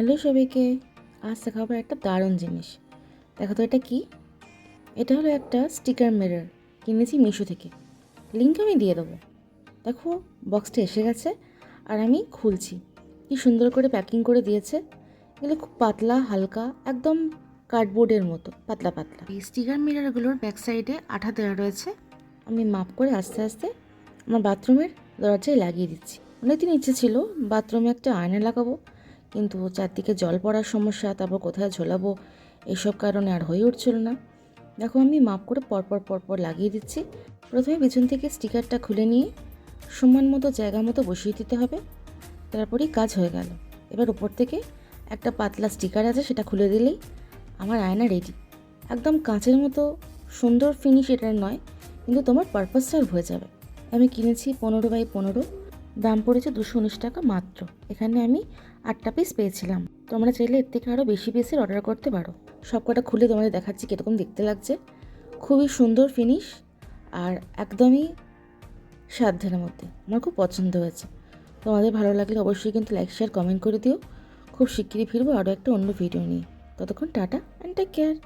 Hello সবাইকে আজ দেখাবো একটা দারুণ জিনিস। দেখো তো এটা কি? এটা হলো একটা স্টিকার মিরর কিনেছি মিশো থেকে। লিঙ্ক আমি দিয়ে দেবো। দেখো বক্সটা এসে গেছে আর আমি খুলছি। কি সুন্দর করে প্যাকিং করে দিয়েছে। এগুলো খুব পাতলা হালকা একদম কার্ডবোর্ডের মতো পাতলা পাতলা। এই স্টিকার মিররগুলোর ব্যাক সাইডে আঠা দেওয়া রয়েছে। আমি মাপ করে আস্তে আস্তে আমার বাথরুমের দরজায় লাগিয়ে দিচ্ছি। অনেকদিন ইচ্ছে ছিল বাথরুমে একটা আয়না লাগাবো। কিন্তু চারদিকে জল পড়ার সমস্যা, তারপর কোথায় ঝোলাবো? এইসব কারণে আর হয়ে উঠছিল না। দেখো, আমি মাপ করে পরপর পরপর লাগিয়ে দিচ্ছি। প্রথমে পেছন থেকে স্টিকারটা খুলে নিয়ে সমান মতো, জায়গা মতো বসিয়ে দিতে হবে। তারপরেই কাজ হয়ে গেল। এবার উপর থেকে একটা পাতলা স্টিকার আছে, সেটা খুলে দিলেই আমার আয়না রেডি একদম কাঁচের মতো, সুন্দর ফিনিশ এটার নয়, কিন্তু তোমার পারপাস সার্ভ হয়ে যাবে। আমি কিনেছি পনেরো বাই পনেরো, দাম পড়েছে দুশো উনিশ টাকা মাত্র। এখানে আমি আটটা পিস পেয়েছিলাম। তোমরা চাইলে এর থেকে আরও বেশি পিসের অর্ডার করতে পারো। সব কটা খুলে তোমাদের দেখাচ্ছি কীরকম দেখতে লাগছে। খুবই সুন্দর ফিনিশ আর একদমই সাধ্যের মধ্যে। আমার খুব পছন্দ হয়েছে। তোমাদের ভালো লাগলে অবশ্যই কিন্তু লাইক শেয়ার কমেন্ট করে দিও। খুব শিগগিরই ফিরবো আরও একটা অন্য ভিডিও নিয়ে। ততক্ষণ টাটা অ্যান্ড টেক কেয়ার